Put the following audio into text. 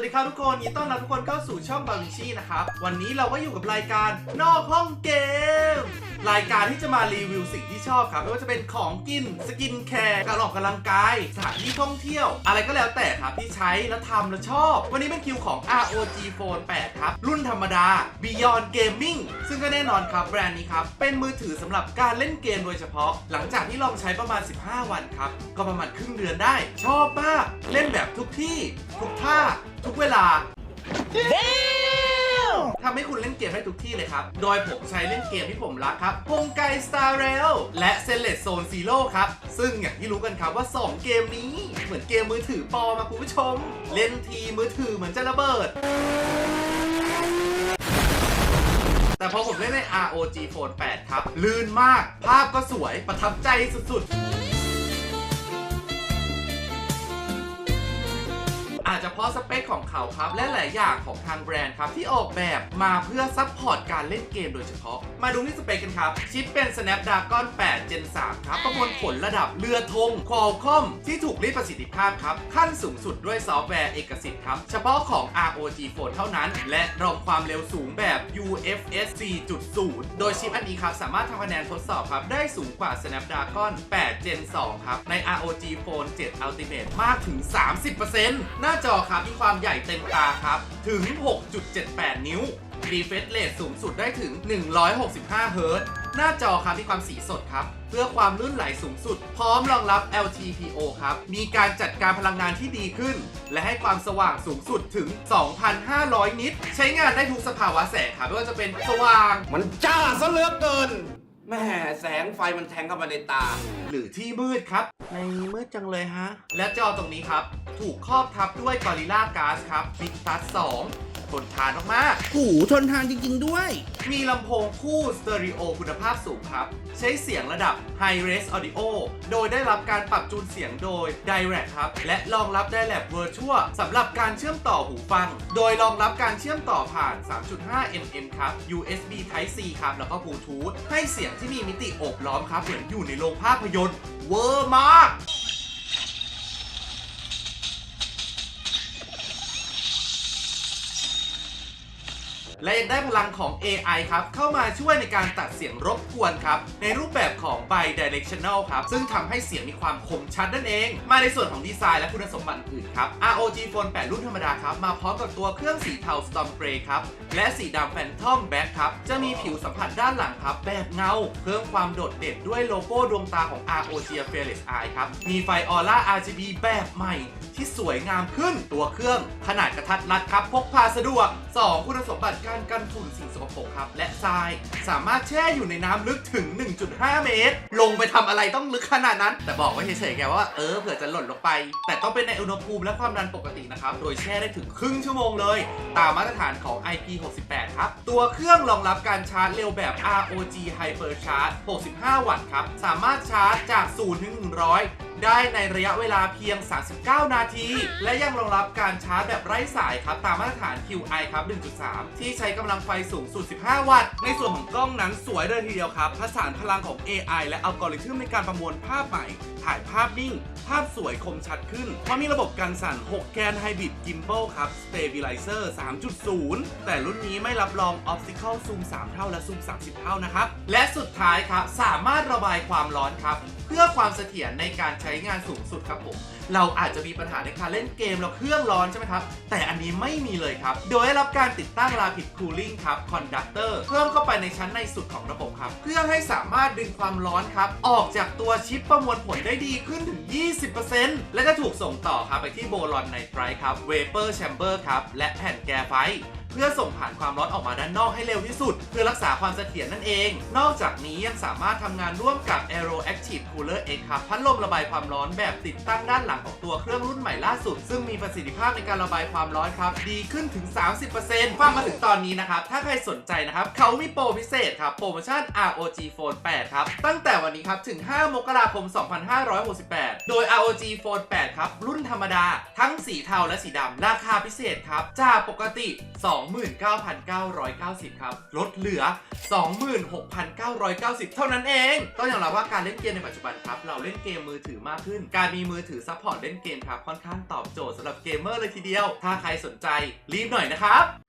วัสดีครับทุกคนยินดีต้อนรับทุกคนเข้าสู่ช่องบาวิชีนะครับ วันนี้เราก็อยู่กับรายการนอกห้องเกม รายการที่จะมารีวิวสิ่งที่ชอบครับไม่ว่าจะเป็นของกินสกินแคร์การออกกำลังกายสถานที่ท่องเที่ยว อะไรก็แล้วแต่ครับที่ใช้แล้วทำแล้วชอบ วันนี้เป็นคิวของ ROG Phone 8 ครับ รุ่นธรรมดา Beyond Gaming ซึ่งก็แน่นอนครับแบรนด์นี้ครับ เป็นมือถือสำหรับการเล่นเกมโดยเฉพาะ หลังจากที่ลองใช้ประมาณ 15 วันครับก็ประมาณครึ่งเดือนได้ ชอบมากเล่นแบบทุกที่ทุกท่าท เวลา ทำให้คุณเล่นเกมได้ทุกที่เลยครับ โดยผมใช้เล่นเกมที่ผมรักครับฮงไก Star Rail และ s e l e t Zone Zero ครับ ซึ่งอย่างที่รู้กันครับว่า 2 เกมนี้ เหมือนเกมมือถือปลอมาคุณผู้ชม เล่นทีมือถือเหมือนจะระเบิด แต่พอผมเล่นใน ROG Phone 8 ครับ ลื่นมาก ภาพก็สวยประทับใจสุดๆ พราะสเปคของเขาครับ และหลายอย่างของทางแบรนด์ครับที่ออกแบบมาเพื่อซัพพอร์ตการเล่นเกมโดยเฉพาะ มาดูที่สเปคกันครับ ชิปเป็น Snapdragon 8 Gen 3 ครับ ประมวลผลระดับเรือธง Qualcomm ที่ถูกรีดประสิทธิภาพครับ ขั้นสูงสุดด้วยซอฟต์แวร์เอกสิทธิ์ครับ เฉพาะของ ROG Phone เท่านั้น และรองความเร็วสูงแบบ UFS 4.0 โดยชิปอันนี้ครับ สามารถทำคะแนนทดสอบครับ ได้สูงกว่า Snapdragon 8 Gen 2 ครับ ใน ROG Phone 7 Ultimate มากถึง 30%หน้าจอครับ มีความใหญ่เต็มตาครับ ถึง 6.78 นิ้ว refresh rate สูงสุดได้ถึง 165 เฮิรต์หน้าจอครับมีความสีสดครับ เพื่อความลื่นไหลสูงสุด พร้อมรองรับ LTPO ครับ มีการจัดการพลังงานที่ดีขึ้น และให้ความสว่างสูงสุดถึง 2,500 นิต ใช้งานได้ทุกสภาวะแสงครับไม่ว่าจะเป็นสว่าง มันจ้าซะเหลือเกิน แม่แสงไฟมันแทงเข้ามาในตา หรือที่มืดครับ ในมืดจังเลยฮะ และจอตรงนี้ครับ ถูกครอบทับด้วยกอริลลาก๊าซครับบิ๊กซัส2 ทนทานมากๆหูทนทานจริง ๆ ด้วยมีลำโพงคู่สเตอริโอคุณภาพสูงครับ ใช้เสียงระดับ High Res Audio โดยได้รับการปรับจูนเสียงโดย Direct ครับ และรองรับ Direct Virtual สำหรับการเชื่อมต่อหูฟัง โดยรองรับการเชื่อมต่อผ่าน 3.5 mm ครับ USB Type C ครับ แล้วก็ Bluetooth ให้เสียงที่มีมิติโอบล้อมครับ เหมือนอยู่ในโรงภาพยนตร์ เวอร์มาก และยังได้พลังของ AI ครับ เข้ามาช่วยในการตัดเสียงรบกวนครับ ในรูปแบบของ bi-directional ครับ ซึ่งทำให้เสียงมีความคมชัดนั่นเอง มาในส่วนของดีไซน์และคุณสมบัติอื่นครับ ROG Phone 8 รุ่นธรรมดาครับ มาพร้อมกับตัวเครื่องสีเทา Storm Grey ครับ และสีดำ Phantom Black ครับ จะมีผิวสัมผัสด้านหลังครับ แบบเงา เพิ่มความโดดเด่นด้วยโลโก้ดวงตาของ ROG Fearless Eye ครับ มีไฟออร่า RGB แบบใหม่ ที่สวยงามขึ้นตัวเครื่อง ขนาดกระทัดรัดครับ พกพาสะดวก 2 คุณสมบัติการกันฝุ่นสิ่งสกปรกครับ และทราย สามารถแช่อยู่ในน้ำลึกถึง 1.5 เมตร ลงไปทำอะไรต้องลึกขนาดนั้น แต่บอกไว้เฉยๆแกว่าเออเผื่อจะหล่นลงไป แต่ต้องเป็นในอุณหภูมิและความดันปกตินะครับ โดยแช่ได้ถึงครึ่งชั่วโมงเลย ตามมาตรฐานของ IP68 ครับ ตัวเครื่องรองรับการชาร์จเร็วแบบ ROG Hyper Charge 65 วัตต์ครับ สามารถชาร์จจาก0ถึง100 ได้ในระยะเวลาเพียง 39 นาที และยังรองรับการชาร์จแบบไร้สายครับ ตามมาตรฐาน QI ครับ 1.3 ที่ใช้กำลังไฟสูงสุด 15 วัตต์ ในส่วนของกล้องนั้นสวยเลยทีเดียวครับผสานพลังของ AI และอัลกอริทึมในการประมวลภาพใหม่ ถ่ายภาพนิ่ง ภาพสวยคมชัดขึ้นเพราะมีระบบการสั่น 6 แกนไฮบริดกิม b บ l ครับ Stabilizer 3.0 แต่รุ่นนี้ไม่รับรอง Optical Zoom 3 เท่าและ Zoom 30 เท่านะครับ และสุดท้ายครับสามารถระบายความร้อนครับ เพื่อความเสถียรในการใช้ช้งานสูงสุดครับผม เราอาจจะมีปัญหาในการเล่นเกมแล้วเครื่องร้อนใช่ไหมครับ แต่อันนี้ไม่มีเลยครับ โดยได้รับการติดตั้ง Rapid Cooling ครับ Conductor เพิ่มเข้าไปในชั้นในสุดของระบบครับ เพื่อให้สามารถดึงความร้อนครับ ออกจากตัวชิปประมวลผลได้ดีขึ้นถึง 20%และจะถูกส่งต่อครับไปที่โบลอนไนไตรครับ Vapor Chamber ครับและแผ่นแกไฟ เพื่อส่งผ่านความร้อนออกมาด้านนอกให้เร็วที่สุด เพื่อรักษาความเสถียรนั่นเอง นอกจากนี้ยังสามารถทำงานร่วมกับ Aero Active Cooler X ครับพัดลมระบายความร้อนแบบติดตั้งด้านหลังของตัวเครื่องรุ่นใหม่ล่าสุด ซึ่งมีประสิทธิภาพในการระบายความร้อนครับ ดีขึ้นถึง 30%ฟังมาถึงตอนนี้นะครับ ถ้าใครสนใจนะครับ เขามีโปรพิเศษครับ โปรโมชั่น ROG Phone 8 ครับ ตั้งแต่วันนี้ครับ ถึง 5 มกราคม 2568 โดย ROG Phone 8 ครับ รุ่นธรรมดา ทั้งสีเทาและสีดำราคาพิเศษครับ จากปกติ29,990 ครับ ลดเหลือ 26,990 เท่านั้นเอง ต้องยอมรับว่าการเล่นเกมในปัจจุบันครับ เราเล่นเกมมือถือมากขึ้น การมีมือถือซัพพอร์ตเล่นเกมครับ ค่อนข้างตอบโจทย์สำหรับเกมเมอร์เลยทีเดียว ถ้าใครสนใจรีบหน่อยนะครับ